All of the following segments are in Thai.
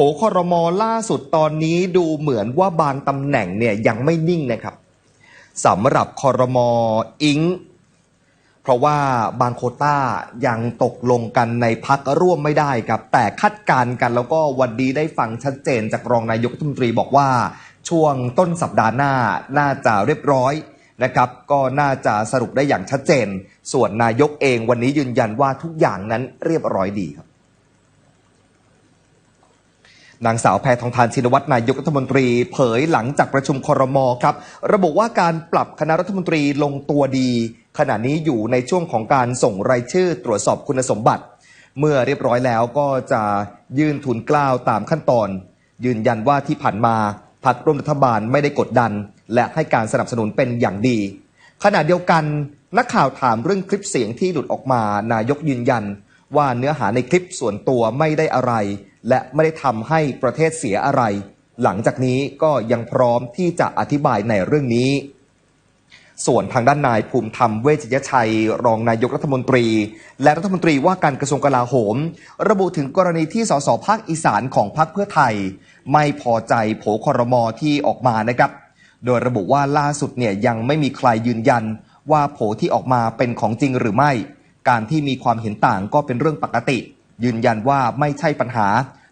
ผครมล่าสุดตอนนี้ดูเหมือนว่าบางตำแหน่งเนี่ยยังไม่นิ่งนะครับสำหรับคอรมออิงเพราะว่าบางโคต้ายังตกลงกันในพักร่วมไม่ได้ครับ แต่คาดการณ์กันแล้วก็วันนี้ได้ฟังชัดเจนจากรองนายกรัฐมนตรีบอกว่า ช่วงต้นสัปดาห์หน้าน่าจะเรียบร้อยนะครับก็น่าจะสรุปได้อย่างชัดเจน ส่วนนายกเองวันนี้ยืนยันว่าทุกอย่างนั้นเรียบร้อยดีครับ นางสาวแพทองทานชินวัตรนายกรัฐมนตรี เผยหลังจากประชุมครมครับ ระบุว่าการปรับคณะรัฐมนตรีลงตัวดี ขณะนี้อยู่ในช่วงของการส่งรายชื่อตรวจสอบคุณสมบัติ เมื่อเรียบร้อยแล้วก็จะยื่นทุนกล้าวตามขั้นตอน ยืนยันว่าที่ผ่านมาพรรคร่วมรัฐบาลไม่ได้กดดัน และให้การสนับสนุนเป็นอย่างดี ขณะเดียวกันนักข่าวถามเรื่องคลิปเสียงที่หลุดออกมานายกยืนยัน ว่าเนื้อหาในคลิปส่วนตัวไม่ได้อะไร และไม่ได้ทำให้ประเทศเสียอะไร หลังจากนี้ก็ยังพร้อมที่จะอธิบายในเรื่องนี้ ส่วนทางด้านนายภูมิธรรมเวชยชัย รองนายกรัฐมนตรี และรัฐมนตรีว่าการกระทรวงกลาโหม ระบุถึงกรณีที่สสภาคอีสานของพรรคเพื่อไทย ไม่พอใจโผครมอที่ออกมานะครับ โดยระบุว่าล่าสุดเนี่ยยังไม่มีใครยืนยัน ว่าโผที่ออกมาเป็นของจริงหรือไม่ การที่มีความเห็นต่างก็เป็นเรื่องปกติ ยืนยันว่าไม่ใช่ปัญหา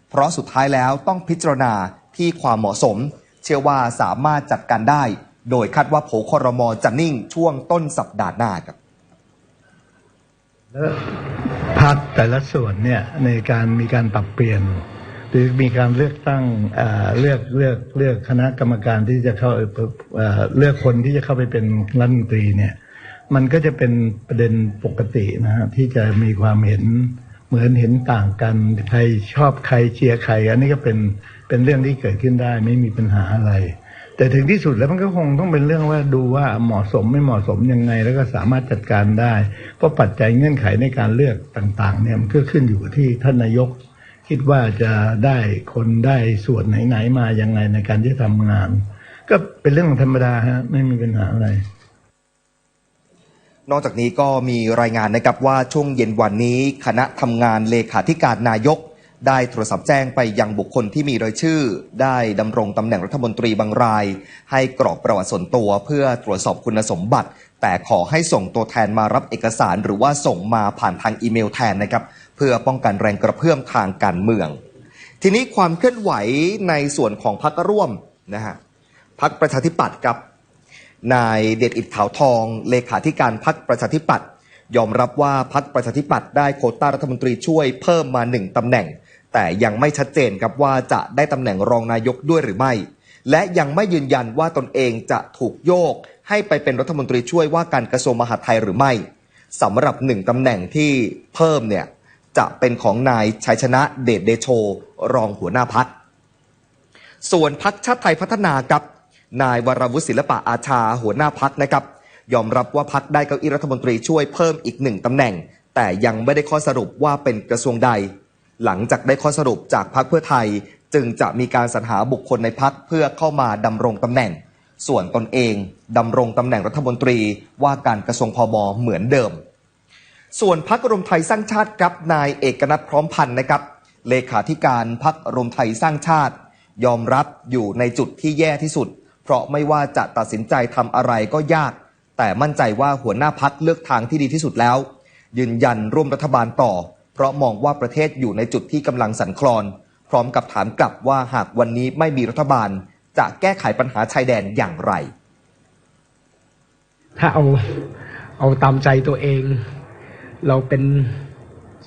เพราะสุดท้ายแล้วต้องพิจารณาที่ความเหมาะสม เชื่อว่าสามารถจัดการได้ โดยคาดว่าโผครมจะนิ่งช่วงต้นสัปดาห์หน้าครับแล้วพักแต่ละส่วนเนี่ยในการมีการปรับเปลี่ยน หรือมีการเลือกตั้งเอ่อเลือกเลือกเลือกคณะกรรมการที่จะเข้าเอ่อเลือกคนที่จะเข้าไปเป็นรัฐมนตรีเนี่ย มันก็จะเป็นประเด็นปกตินะฮะที่จะมีความเห็น เหมือนเห็นต่างกันใครชอบใครเชียร์ใครอันนี้ก็เป็นเป็นเรื่องที่เกิดขึ้นได้ไม่มีปัญหาอะไร แต่ถึงที่สุดแล้วมันก็คงต้องเป็นเรื่องว่าดูว่าเหมาะสมไม่เหมาะสมยังไง แล้วก็สามารถจัดการได้ เพราะปัจจัยเงื่อนไขในการเลือกต่าง ๆ เนี่ยมันก็ขึ้นอยู่กับที่ท่านนายก คิดว่าจะได้คนได้ส่วนไหนๆมายังไงในการที่จะทำงาน ก็เป็นเรื่องธรรมดาฮะไม่มีปัญหาอะไร นอกจากนี้ก็มีรายงานนะครับว่าช่วงเย็นวันนี้คณะทำงานเลขาธิการนายก ได้โทรศัพท์แจ้งไปยังบุคคลที่มีรายชื่อ ได้ดำรงตำแหน่งรัฐมนตรีบางราย ให้กรอกประวัติส่วนตัวเพื่อตรวจสอบคุณสมบัติ แต่ขอให้ส่งตัวแทนมารับเอกสาร หรือว่าส่งมาผ่านทางอีเมลแทนนะครับเพื่อป้องกันแรงกระเพื่อมทางการเมือง ทีนี้ความเคลื่อนไหวในส่วนของพรรคร่วมนะฮะพรรคประชาธิปัตย์กับ นายเดชอิดขาวทอง เลขาธิการพักประชาธิปัตย์ยอมรับว่าพักประชาธิปัตย์ได้โคต้ารัฐมนตรีช่วยเพิ่มมาหนึ่งตำแหน่ง แต่ยังไม่ชัดเจนครับว่าจะได้ตำแหน่งรองนายกด้วยหรือไม่ และยังไม่ยืนยันว่าตนเองจะถูกโยก ให้ไปเป็นรัฐมนตรีช่วยว่าการกระทรวงมหาดไทยหรือไม่สำหรับหนึ่งตำแหน่งที่เพิ่มเนี่ยจะเป็นของนายชัยชนะเดชเดโช รองหัวหน้าพัก ส่วนพักชาติไทยพัฒนากับ นายวรวุฒิศิลปะอาชาหัวหน้าพักนะครับ ยอมรับว่าพักได้เก้าอี้รัฐมนตรีช่วยเพิ่มอีกหนึ่งตำแหน่ง แต่ยังไม่ได้ข้อสรุปว่าเป็นกระทรวงใด หลังจากได้ข้อสรุปจากพักเพื่อไทย จึงจะมีการสรรหาบุคคลในพักเพื่อเข้ามาดำรงตำแหน่ง ส่วนตนเองดำรงตำแหน่งรัฐมนตรีว่าการกระทรวงพบเหมือนเดิม ส่วนพักรวมไทยสร้างชาติครับนายเอกนัทพร้อมพันธ์นะครับ เลขาธิการพักรวมไทยสร้างชาติ ยอมรับอยู่ในจุดที่แย่ที่สุด เพราะไม่ว่าจะตัดสินใจทำอะไรก็ยาก แต่มั่นใจว่าหัวหน้าพักเลือกทางที่ดีที่สุดแล้ว ยืนยันร่วมรัฐบาลต่อ เพราะมองว่าประเทศอยู่ในจุดที่กำลังสั่นคลอน พร้อมกับถามกลับว่าหากวันนี้ไม่มีรัฐบาล จะแก้ไขปัญหาชายแดนอย่างไร ถ้าเอาเอาตามใจตัวเอง เราเป็น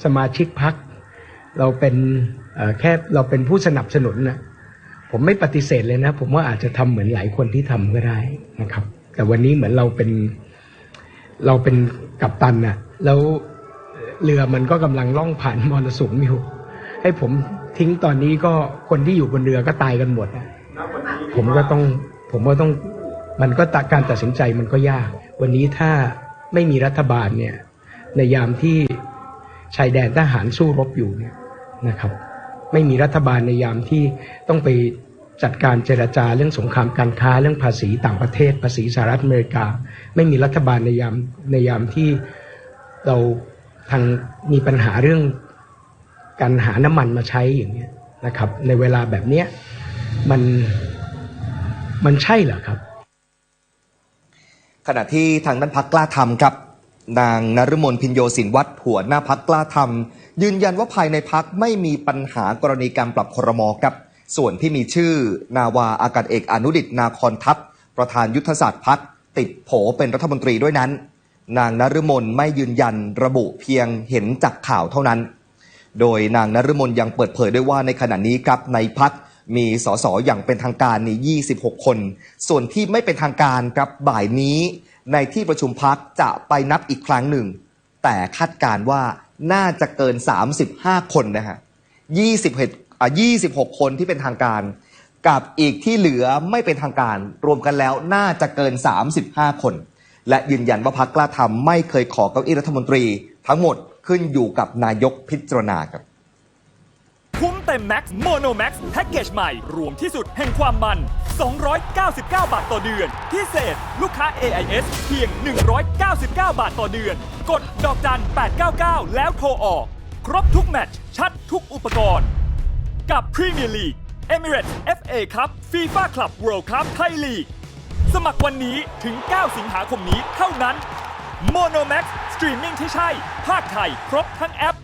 สมาชิกพักเราเป็นแค่เราเป็นผู้สนับสนุนนะ ผมไม่ปฏิเสธเลยนะ ผมว่าอาจจะทำเหมือนหลายคนที่ทำก็ได้นะครับ แต่วันนี้เหมือนเราเป็น เราเป็นกัปตันนะแล้วเรือมันก็กำลังล่องผ่านมรสุมอยู่ให้ผมทิ้งตอนนี้ก็คนที่อยู่บนเรือก็ตายกันหมดนะผมก็ต้อง ผมก็ต้องมันก็ตการตัดสินใจมันก็ยาก วันนี้ถ้าไม่มีรัฐบาลเนี่ย ในยามที่ชายแดนทหารสู้รบอยู่เนี่ยนะครับ ไม่มีรัฐบาลในยามที่ต้องไปจัดการเจรจาเรื่องสงครามการค้าเรื่องภาษีต่างประเทศ ภาษีสหรัฐอเมริกา ไม่มีรัฐบาลในยามในยามที่เราทางมีปัญหาเรื่องการหาน้ำมันมาใช้อย่างนี้นะครับ ในเวลาแบบเนี้มันมันใช่เหรอครับ ขณะที่ทางด้านพักกล้าทำครับ นางนฤมลพินโยสินวัตรหัวหน้าพักกล้าทำยืนยันว่าภายในพักไม่มีปัญหากรณีการปรับครมครับ ส่วนที่มีชื่อ นาวาอากาศเอกอนุดิตนาคอนทัพ ประธานยุทธศาสตร์พักติดโผเป็นรัฐมนตรีด้วยนั้น นางนฤมลไม่ยืนยันระบุเพียงเห็นจากข่าวเท่านั้น โดยนางนฤมลยังเปิดเผยด้วยว่าในขณะนี้ครับในพักมีสสอย่างเป็นทางการนี่26 คน ส่วนที่ไม่เป็นทางการครับบ่ายนี้ ในที่ประชุมพักจะไปนับอีกครั้งหนึ่ง แต่คาดการว่าน่าจะเกิน 35 คนนะฮะ21อะ26 คนที่เป็นทางการ กับอีกที่เหลือไม่เป็นทางการ รวมกันแล้วน่าจะเกิน 35 คน และยืนยันว่าพักกล้าทำไม่เคยขอเก้าอี้รัฐมนตรี ทั้งหมดขึ้นอยู่กับนายกพิจารณาครับ คุ้มเต็มแม็กซ์โมโนแม็กซ์แพ็กเกจใหม่ รวมที่สุดแห่งความมัน 299 บาทต่อเดือน พิเศษลูกค้า AIS เพียง 199 บาทต่อเดือน กดดอกจัน 899 แล้วโทรออก ครบทุกแมตช์ชัดทุกอุปกรณ์ กับพรีเมียร์ลีก Emirates FA Cup FIFA Club World Cup ไทยลีกสมัครวันนี้ถึง 9 สิงหาคมนี้เท่านั้น Monomax สตรีมมิ่งที่ใช่ภาคไทย ครบทั้งแอป